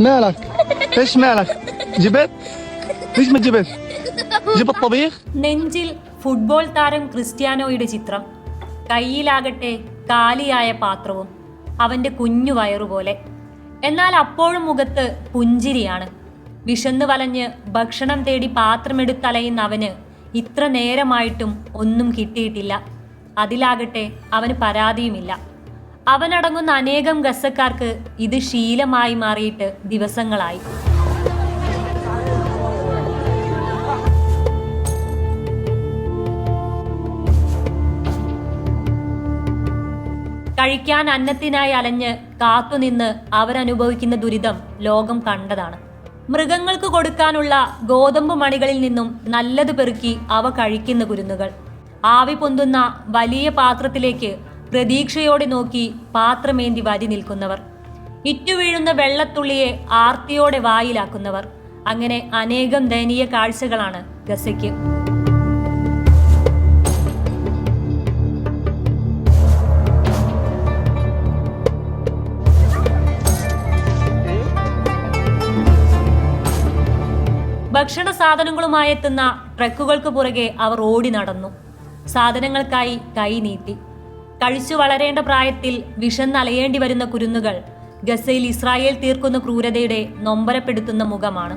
مالك ايش مالك جبت ليش ما جبت جبت طبيخ നെഞ്ചിൽ ഫുട്ബോൾ താരം ക്രിസ്ത്യാനോയുടെ ചിത്രം കയ്യിലാകട്ടെ കാലിയായ പാത്രവും അവന്റെ കുഞ്ഞു വയറുപോലെ എന്നാൽ അപ്പോഴും മുഖത്ത് പുഞ്ചിരിയാണ് വിശന്നു വലഞ്ഞ് ഭക്ഷണം തേടി പാത്രമെടുത്തലയുന്ന അവന് ഇത്ര നേരമായിട്ടും ഒന്നും കിട്ടിയിട്ടില്ല അതിലാകട്ടെ അവന് പരാതിയുമില്ല അവനടങ്ങുന്ന അനേകം ഗസക്കാർക്ക് ഇത് ശീലമായി മാറിയിട്ട് ദിവസങ്ങളായി. കഴിക്കാൻ അന്നത്തിനായി അലഞ്ഞ് കാത്തുനിന്ന് അവരനുഭവിക്കുന്ന ദുരിതം ലോകം കണ്ടതാണ്. മൃഗങ്ങൾക്ക് കൊടുക്കാനുള്ള ഗോതമ്പ് മണികളിൽ നിന്നും നല്ലത് പെറുക്കി അവ കഴിക്കുന്ന കുരുന്നുകൾ. ആവി പൊന്തുന്ന വലിയ പാത്രത്തിലേക്ക് പ്രതീക്ഷയോടെ നോക്കി പാത്രമേന്തി വരി നിൽക്കുന്നവർ. ഇറ്റുവീഴുന്ന വെള്ളത്തുള്ളിയെ ആർത്തിയോടെ വായിലാക്കുന്നവർ. അങ്ങനെ അനേകം ദയനീയ കാഴ്ചകളാണ് ഗസയ്ക്ക്. ഭക്ഷണ സാധനങ്ങളുമായി എത്തുന്ന ട്രക്കുകൾക്ക് പുറകെ അവർ ഓടി നടന്നു. സാധനങ്ങൾക്കായി കൈ നീട്ടി. കഴിച്ചു വളരേണ്ട പ്രായത്തിൽ വിഷന്നലയേണ്ടി വരുന്ന കുരുന്നുകൾ ഗസയിൽ ഇസ്രായേൽ തീർക്കുന്ന ക്രൂരതയുടെ നൊമ്പരപ്പെടുത്തുന്ന മുഖമാണ്.